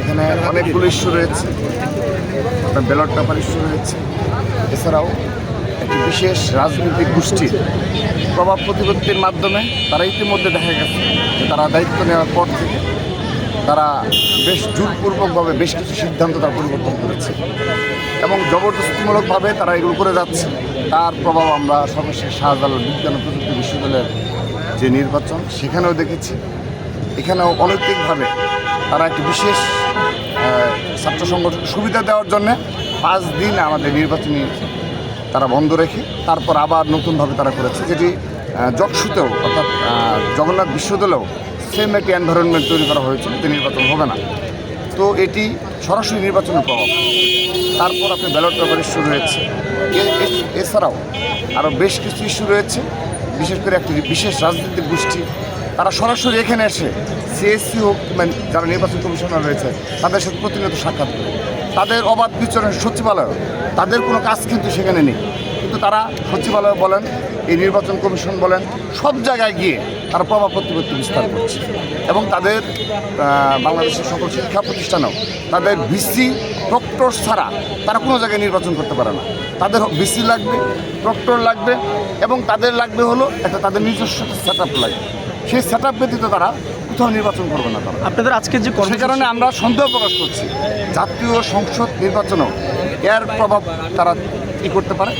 এখানে অনেকগুলো ইস্যু রয়েছে। আপনার ব্যালট পেপার ইস্যু রয়েছে। এছাড়াও একটি বিশেষ রাজনৈতিক গোষ্ঠীর প্রভাব প্রতিপত্তির মাধ্যমে তারা ইতিমধ্যে দেখা গেছে তারা দায়িত্ব নেওয়ার পর থেকে তারা বেশ জোরপূর্বকভাবে বেশ কিছু সিদ্ধান্ত তারা পরিবর্তন করেছে। এবং জবরদস্তিমূলকভাবে তারা এগুলো করে যাচ্ছে। তার প্রভাব আমরা সর্বশেষ শাহজালাল বিজ্ঞান ও প্রযুক্তি বিশ্ববিদ্যালয়ের যে নির্বাচন, সেখানেও দেখেছি এখানেও অনৈতিকভাবে তারা একটি বিশেষ ছাত্র সংগঠন সুবিধা দেওয়ার জন্য পাঁচ দিন আমাদের নির্বাচনী তারা বন্ধ রেখে তারপর আবার নতুনভাবে তারা করেছে যেটি আহ, জকসুতেও অর্থাৎ জগন্নাথ বিশ্ববিদ্যালয়েও সেম একটি এনভায়রনমেন্ট তৈরি করা হয়েছিল যে নির্বাচন হবে না। তো এটি সরাসরি নির্বাচনের প্রভাব তারপর আপনি ব্যালট পেপার ইস্যু রয়েছে। এছাড়াও আরও বেশ কিছু ইস্যু রয়েছে বিশেষ করে একটি বিশেষ রাজনৈতিক গোষ্ঠী তারা সরাসরি এখানে এসে সিএসসি হোক কিংবা যারা নির্বাচন কমিশনার রয়েছে, তাদের সাথে প্রতিনিয়ত সাক্ষাৎ করে। তাদের অবাধ বিচরণ সচিবালয়, তাদের কোনো কাজ কিন্তু সেখানে নেই। কিন্তু তারা সচিবালয় বলেন, এই নির্বাচন কমিশন বলেন, সব জায়গায় গিয়ে তারা প্রভাব প্রতিপত্তি বিস্তার করছে। এবং তাদের বাংলাদেশের সকল শিক্ষা প্রতিষ্ঠানেও তাদের ভিসি, প্রক্টর ছাড়া তারা কোনো জায়গায় নির্বাচন করতে পারে না। তাদের ভিসি লাগবে, প্রক্টর লাগবে, এবং তাদের লাগবে হলো একটা তাদের নিজস্ব সেট আপ লাগবে। সেই সেট আপ ব্যতীত তারা কোথাও নির্বাচন করবে না তারা। আপনাদের আজকের যে সে কারণে আমরা সন্দেহ প্রকাশ করছি। জাতীয় সংসদ নির্বাচনেও এর প্রভাব তারা কি করতে পারে?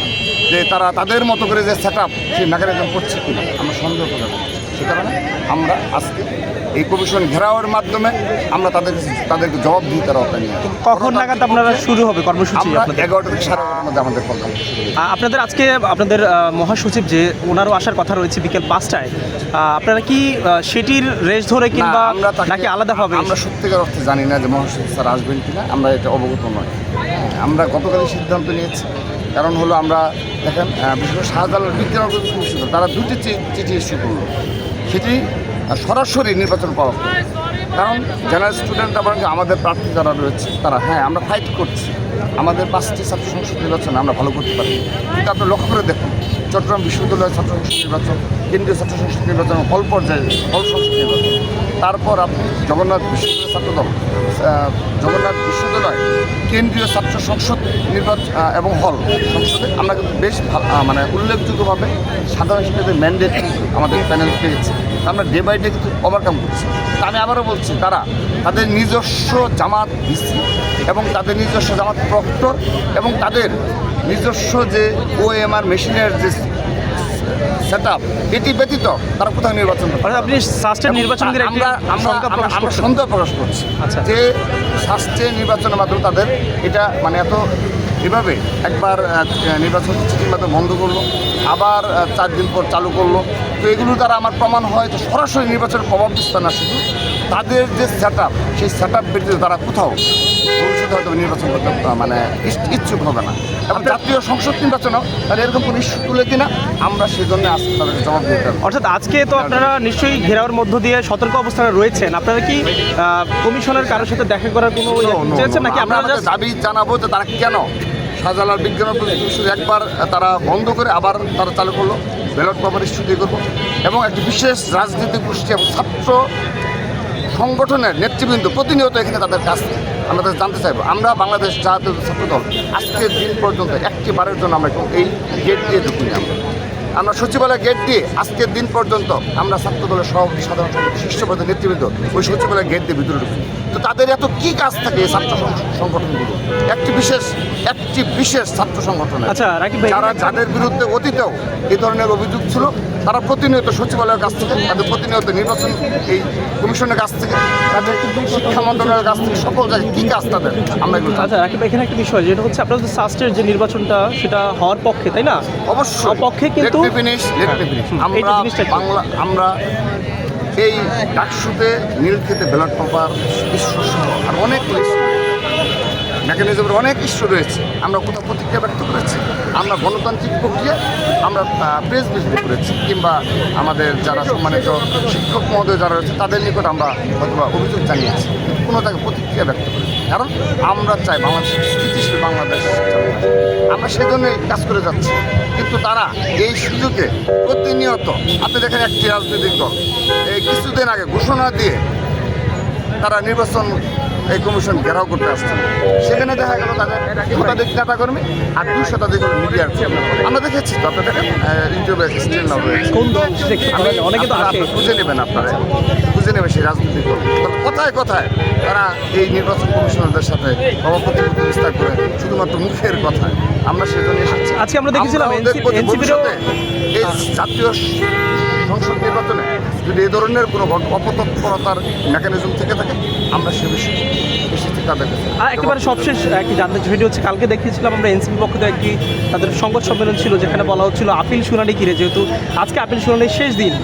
যে তারা তাদের মতো করে যে সেট আপ সেই মেকানিজম করছে কিনা আমরা সন্দেহ প্রকাশ করছি। সে কারণে আমরা আজকে এই কমিশন ঘেরাওয়ের মাধ্যমে আমরা তাদের তাদেরকে জবাব দিই তারা নিয়ে কখন নাগাদ আপনারা শুরু হবে কর্মসূচি এগারোটা থেকে সাড়ে মধ্যে আমাদের প্রোগ্রাম হবে। আপনাদের আজকে আপনাদের মহাসচিব যে ওনারও আসার কথা রয়েছে বিকেল পাঁচটায় আপনারা কি সেটির রেস ধরে কিংবা আমরা নাকি আলাদাভাবে আমরা সত্যিকার অর্থে জানি না যে মহাসচিব স্যার আসবেন কিনা আমরা এটা অবগত নয় হ্যাঁ, আমরা গতকালই সিদ্ধান্ত নিয়েছি। কারণ হলো আমরা দেখেন বিশেষ করে শাহজালাল বিজ্ঞান তারা দুটি চিঠি ইস্যু করল। সেটি সরাসরি নির্বাচন পাওয়া কারণ জেনারেল স্টুডেন্ট আবার আমাদের প্রার্থী যারা রয়েছে, তারা হ্যাঁ আমরা ফাইট করছি। আমাদের পাঁচটি ছাত্র সংসদ নির্বাচনে আমরা ভালো করতে পারি। কিন্তু আপনি লক্ষ্য করে দেখুন চট্টগ্রাম বিশ্ববিদ্যালয়ের ছাত্র সংসদ নির্বাচন, কেন্দ্রীয় ছাত্র সংসদ নির্বাচন, হল পর্যায়ে হল সংসদ নির্বাচন। তারপর আপনি জগন্নাথ বিশ্ববিদ্যালয় ছাত্রদল জগন্নাথ বিশ্ববিদ্যালয়, কেন্দ্রীয় ছাত্র সংসদ নির্বাচন এবং হল সংসদে আমরা কিন্তু বেশ মানে উল্লেখযোগ্যভাবে সাধারণ শিক্ষার্থীদের ম্যান্ডেট আমাদের প্যানেল পেয়েছে আমরা ডে বাই ডে কিন্তু ওভারকাম করছি। আমি আবারও বলছি, তারা তাদের নিজস্ব জামাত ভিসি এবং তাদের নিজস্ব জামাত প্রক্টর এবং তাদের নিজস্ব যে ওএমআর মেশিনের যে সেট আপ এটি ব্যতীত তারা কোথাও নির্বাচন অর্থাৎ আপনি নির্বাচনদের একটি আমরা আমরা। সন্দেহ প্রকাশ করছি আচ্ছা। যে শাস্ত্রে নির্বাচনের মাধ্যমে তাদের এটা মানে এত এভাবে একবার নির্বাচন চিঠির মাধ্যমে বন্ধ করল আবার চার দিন পর চালু করল তো এগুলো দ্বারা আমার প্রমাণ হয় যে সরাসরি নির্বাচনের প্রভাব বিস্তার না শুধু তাদের যে সেট আপ সেই সেট আপ ব্যতীত তারা কোথাও ভবিষ্যতে হয়তো নির্বাচন করতে মানে ইচ্ছুক হবে না। এবং জাতীয় সংসদ নির্বাচনও তারা এরকম কোনো ইস্যু তুলে কিনা আমরা সেই জন্য আজকে তাদেরকে জবাব দিতে হবে। অর্থাৎ আজকে তো আপনারা নিশ্চয়ই ঘেরাওয়ার মধ্য দিয়ে সতর্ক অবস্থানে রয়েছেন। আপনারা কি কমিশনের কারোর সাথে দেখা করার কোনো চেয়েছেন নাকি? আমরা দাবি জানাব যে তারা কেন শাহজালাল বিজ্ঞান একবার তারা বন্ধ করে আবার তারা চালু করল ব্যালট পেপার ইস্যু দিয়ে করব। এবং একটি বিশেষ রাজনৈতিক গোষ্ঠী এবং ছাত্র সংগঠনের নেতৃবৃন্দ প্রতিনিয়ত এখানে তাদের কাজ আমরা তাদের জানতে চাইব। আমরা বাংলাদেশ জাতীয় ছাত্রদল, আজকের দিন পর্যন্ত একটি বারের জন্য আমরা এই গেট দিয়ে ঢুকিনি আমরা। আমরা সচিবালয় গেট দিয়ে আজকের দিন পর্যন্ত আমরা ছাত্রদলের সভাপতি সাধারণ সম্পাদক, শীর্ষ পদের নেতৃবৃন্দ ওই সচিবালয় গেট দিয়ে ভিতরে ঢুকি। তো তাদের এত কি কাজ থাকে ছাত্র সংগঠনগুলো? একটি বিশেষ একটি বিশেষ ছাত্র সংগঠন। আচ্ছা যারা যাদের বিরুদ্ধে অতীতেও এই ধরনের অভিযোগ ছিল তারা প্রতিনিয়ত সচিবালয়ের কাছ থেকে তাদের প্রতিনিয়ত নির্বাচন এই কমিশনের কাছ থেকে তাদের শিক্ষা মন্ত্রণালয়ের কাছ থেকে সকল জায়গায় কী কাজ তাদের আমরা এগুলো আচ্ছা রাকিব এখানে একটা বিষয় যেটা হচ্ছে আপনাদের সাস্টের যে নির্বাচনটা সেটা হওয়ার পক্ষে তাই না? অবশ্যই। পক্ষে কিন্তু- Let finish let let finish আমরা? বাংলা আমরা এই ডাকসুতে নীলক্ষেতে ব্যালট পেপার আর অনেক ইস্যু মেকানিজমের অনেক ইস্যু রয়েছে আমরা কোথাও প্রতিক্রিয়া ব্যক্ত করেছি, আমরা গণতান্ত্রিক প্রক্রিয়া, আমরা প্রেস বিজনেস করেছি, কিংবা আমাদের যারা সম্মানিত শিক্ষক মহোদয় যারা রয়েছে, তাদের নিকট আমরা অথবা অভিযোগ জানিয়েছি কোনো তাকে প্রতিক্রিয়া ব্যক্ত করি কারণ আমরা চাই বাংলাদেশ স্থিতিশীল বাংলাদেশ। আমরা সেজন্যই কাজ করে যাচ্ছি, কিন্তু তারা এই সুযোগে প্রতিনিয়ত, আপনি দেখেন একটি রাজনৈতিক দল, এই কিছুদিন আগে ঘোষণা দিয়ে তারা নির্বাচন এই কমিশন ঘেরাও করতে আসছেন। সেখানে দেখা গেল তাদের শতাধিক নেতাকর্মী আর দুই শতাধিক মিডিয়ার। আমরা দেখেছি তো আপনাদের স্টিল নাও রয়েছে? আমি- অনেকে তো খুঁজে নেবেন আপনারা। খুঁজে নেবেন সেই রাজনৈতিক দল। তবে কথায় কথায় তারা এই নির্বাচন কমিশনারদের সাথে সভাপতি বিস্তার করে শুধুমাত্র মুখের কথা। আমরা সেজন্য এসেছি আজকে আমরা দেখেছিলাম এই জাতীয় সংসদ নির্বাচনে যদি এই ধরনের কোনো অপতৎপরতার মেকানিজম থেকে থাকে আমরা সে বিষয়ে এসেছি তাদের কাছে একেবারে সবশেষ একটি জানতে সেটি হচ্ছে কালকে দেখিয়েছিলাম আমরা এনসিপি পক্ষ থেকে একটি তাদের সংবাদ সম্মেলন ছিল যেখানে বলা হচ্ছিল আপিল শুনানি ঘিরে যেহেতু আজকে আপিল শুনানির শেষ দিন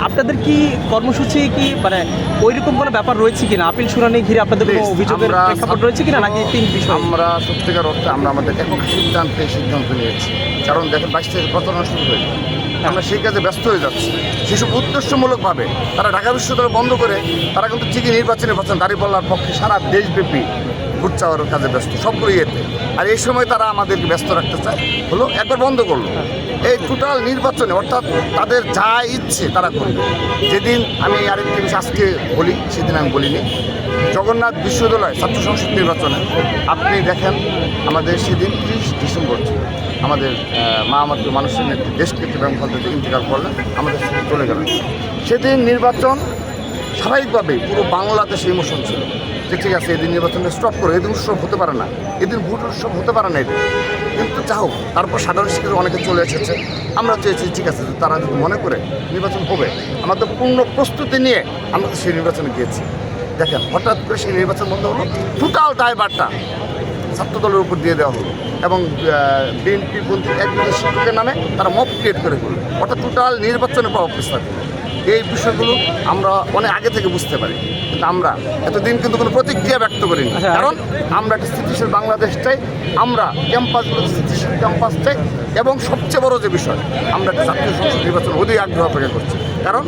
আপনাদের কি কর্মসূচি কি মানে ওই রকম কোনো ব্যাপার রয়েছে কিনা? আপিল শুনানি ঘিরে আপনাদের কোনো অভিযোগের প্রেক্ষাপট সব- রয়েছে কিনা নাকি তিন বিষয়? আমরা সত্যিকার অর্থে আমরা আমাদের একক সিদ্ধান্তে সিদ্ধান্ত নিয়েছি। কারণ দেখেন বাইশ থেকে প্রচারণা শুরু হয়ে গেল। আমরা সেই কাজে ব্যস্ত হয়ে যাচ্ছি। সেসব উদ্দেশ্যমূলকভাবে তারা ঢাকা বিশ্ববিদ্যালয় বন্ধ করে, তারা কিন্তু ঠিকই নির্বাচনে পাচ্ছেন দাঁড়িপাল্লার পক্ষে সারা দেশব্যাপী ভোট চাওয়ার কাজে ব্যস্ত, সবগুলো ইয়েতে। আর এই সময় তারা আমাদেরকে ব্যস্ত রাখতে চায়, হলো একবার বন্ধ করল। এই টোটাল নির্বাচনে, অর্থাৎ তাদের যা ইচ্ছে তারা করবে। যেদিন আমি আরেকটি বিষয় আজকে বলি, সেদিন আমি বলিনি। জগন্নাথ বিশ্ববিদ্যালয় ছাত্র সংসদ নির্বাচনে, আপনি দেখেন আমাদের সেদিন ত্রিশ ডিসেম্বর ছিল। আমাদের মা আমাদের মানুষের নেত্রী দেশকে এবং ফলতে ইন্তেকাল করলেন আমাদের চলে গেলেন। সেদিন নির্বাচন স্বাভাবিকভাবেই পুরো বাংলাদেশে ইমোশন ছিল। যে ঠিক আছে, এদিন নির্বাচনটা স্টপ করো, এদিন উৎসব হতে পারে না, এদিন ভোট উৎসব হতে পারে না এদিন। কিন্তু হোক, তারপর সাধারণ শিক্ষার অনেকে চলে এসেছে। আমরা চেয়েছি, ঠিক আছে তারা যদি মনে করে নির্বাচন হবে, আমাদের পূর্ণ প্রস্তুতি নিয়ে আমরা সেই নির্বাচনে গিয়েছি। দেখেন, হঠাৎ করে সেই নির্বাচন বন্ধ হলো, টোটাল দায়ভারটা ছাত্র দলের উপর দিয়ে দেওয়া হলো। এবং বিএনপি পন্থী একজন শিক্ষকের নামে তারা মব ক্রিয়েট করে করল অর্থাৎ টোটাল নির্বাচনে প্রভাব বিস্তার করল এই বিষয়গুলো আমরা অনেক আগে থেকে বুঝতে পারি। কিন্তু আমরা এতদিন কিন্তু কোনো প্রতিক্রিয়া ব্যক্ত করিনি। আচ্ছা, কারণ আমরা একটা স্থিতিশীল বাংলাদেশ চাই আমরা ক্যাম্পাসগুলো স্থিতিশীল ক্যাম্পাস চাই এবং সবচেয়ে বড় যে বিষয় আমরা একটা জাতীয় সংসদ নির্বাচন অধিক আগ্রহ অপেক্ষা করছি। কারণ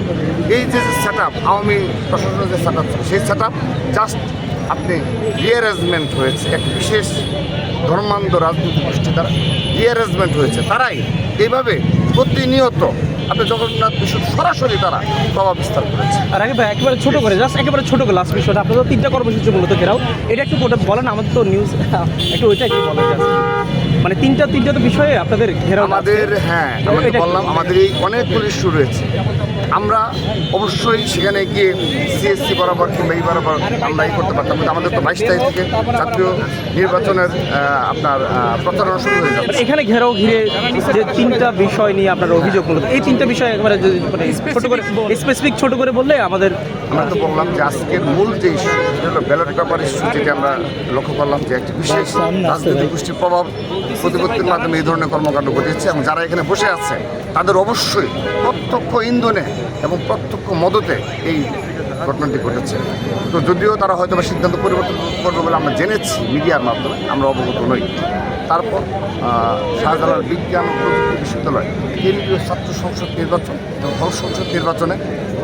এই যে সেট আপ আওয়ামী প্রশাসনের যে সেট আপ সেই সেট আপ জাস্ট আপনি রিঅ্যারেঞ্জমেন্ট হয়েছে, এক বিশেষ ধর্মান্ধ রাজনৈতিক গোষ্ঠী দ্বারা রিঅ্যারেঞ্জমেন্ট হয়েছে। তারাই এইভাবে প্রতিনিয়ত, আপনি জগন্নাথ বিশ্ব সরাসরি তারা প্রভাব বিস্তার করেছে। আর ভাই, একেবারে ছোটো করে জাস্ট একেবারে ছোটো করে লাস্ট বিষয়টা। আপনাদের তিনটা কর্মসূচি মূলত ঘেরাও। এটা একটু বলেন, আমাদের তো নিউজ একটু ওইটা একটু বলেন। মানে তিনটা তিনটা তো বিষয়ে আপনাদের ঘেরাও আমাদের হ্যাঁ আমাদের বললাম আমাদের এই অনেকগুলি ইস্যু রয়েছে আমরা অবশ্যই সেখানে গিয়ে সিএসসি বরাবর কিংবা এই বরাবর আমরা এই করতে পারতাম কিন্তু আমাদের তো বাইশ তারিখ থেকে জাতীয় নির্বাচনের আপনার প্রচারণা শুরু হয়ে যাবে। মানে এখানে ঘেরাও ঘিরে যে তিনটা বিষয় নিয়ে আপনার অভিযোগ মূলত এই তিনটা বিষয় একবারে যদি মানে ছোট করে স্পেসিফিক ছোট করে বললে আমাদের আমরা তো বললাম যে আজকের মূল যে ইস্যু সেটা হলো ব্যালট পেপার ইস্যু যেটা আমরা লক্ষ্য করলাম যে একটি বিশেষ রাজনৈতিক গোষ্ঠীর প্রভাব প্রতিপত্তির মাধ্যমে এই ধরনের কর্মকাণ্ড ঘটেছে এবং যারা এখানে বসে আছে, তাদের অবশ্যই প্রত্যক্ষ ইন্ধনে এবং প্রত্যক্ষ মদতে এই ঘটনাটি ঘটেছে। তো যদিও তারা হয়তো বা সিদ্ধান্ত পরিবর্তন করবে বলে আমরা জেনেছি মিডিয়ার মাধ্যমে, আমরা অবগত নই। তারপর শাহজালাল বিজ্ঞান প্রযুক্তি বিশ্ববিদ্যালয়, কেন্দ্রীয় ছাত্র সংসদ নির্বাচন এবং সংসদ নির্বাচনে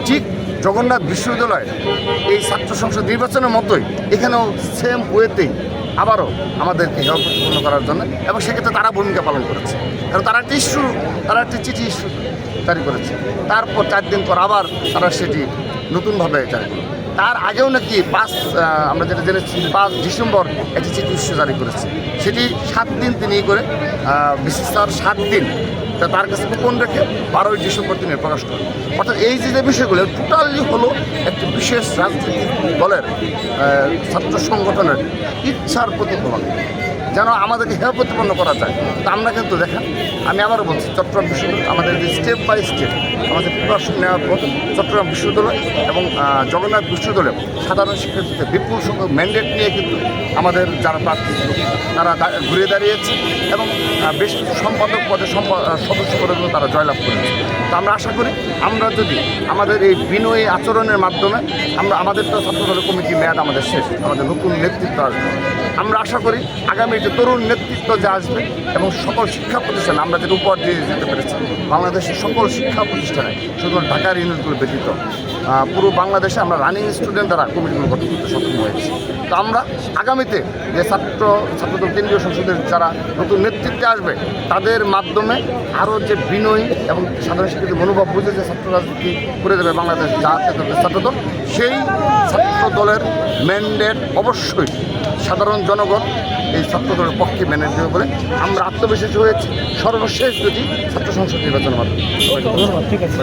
ঠিক জগন্নাথ বিশ্ববিদ্যালয় এই ছাত্র সংসদ নির্বাচনের মতোই এখানেও সেম ওয়েতেই আবারও আমাদেরকে পূর্ণ করার জন্য এবং সেক্ষেত্রে তারা ভূমিকা পালন করেছে। কারণ তারা একটি ইস্যু, তারা একটি চিঠি ইস্যু জারি করেছে। তারপর চার দিন পর আবার তারা সেটি নতুনভাবে জারি করে তার আগেও নাকি পাঁচ আমরা যেটা জেনেছি পাঁচ ডিসেম্বর একটি চিঠি ইস্যু জারি করেছে। সেটি সাত দিন তিনি করে বিশেষ সাত দিন তা তার কাছে গোপন রেখে বারোই ডিসেম্বর দিনে প্রকাশ করেন। অর্থাৎ এই যে যে বিষয়গুলো, টোটালি হলো একটি বিশেষ রাজনৈতিক দলের ছাত্র সংগঠনের ইচ্ছার প্রতিফলন। যেন আমাদেরকে হেয় প্রতিপন্ন করা যায়। তা আমরা কিন্তু দেখেন, আমি আবারও বলছি, চট্টগ্রাম বিশ্ববিদ্যালয়, আমাদের যে স্টেপ বাই স্টেপ আমাদের প্রিপারেশন নেওয়ার পর চট্টগ্রাম বিশ্ববিদ্যালয় এবং জগন্নাথ বিশ্ববিদ্যালয় সাধারণ শিক্ষার্থীদের বিপুল সংখ্যক ম্যান্ডেট নিয়ে কিন্তু আমাদের যারা প্রার্থী তারা ঘুরে দাঁড়িয়েছে এবং বেশ সম্পাদক পদে সদস্য পদে তারা জয়লাভ করেছে। তো আমরা আশা করি আমরা যদি আমাদের এই বিনয়ী আচরণের মাধ্যমে আমরা, আমাদের তো ছাত্রদলের কমিটি, মেয়াদ আমাদের শেষ, আমাদের নতুন নেতৃত্ব আসবে। আমরা আশা করি আগামী যে তরুণ নেতৃত্ব যে আসবে এবং সকল শিক্ষা প্রতিষ্ঠান, আমরা যেটা উপহার দিয়ে যেতে পেরেছি, বাংলাদেশের সকল শিক্ষা প্রতিষ্ঠানে শুধু ঢাকার ইউনিটগুলো ব্যতীত পুরো বাংলাদেশে আমরা রানিং স্টুডেন্ট দ্বারা কমিটিগুলো গঠন করতে সক্ষম হয়েছি। তো আমরা আগামীতে যে ছাত্র ছাত্রদল কেন্দ্রীয় সংসদের যারা নতুন নেতৃত্বে আসবে তাদের মাধ্যমে আরও যে বিনয়ী এবং সাধারণ শিক্ষিত মনোভাব বুঝে যে ছাত্র রাজনীতি করে দেবে বাংলাদেশ ছাত্রদল সেই ছাত্র দলের ম্যান্ডেট অবশ্যই সাধারণ জনগণ এই ছাত্র দলের পক্ষে মেনে নেবে বলে আমরা আত্মবিশ্বাসী হয়েছি সর্বশেষ যদি ছাত্র সংসদ নির্বাচনের মাধ্যমে ঠিক আছে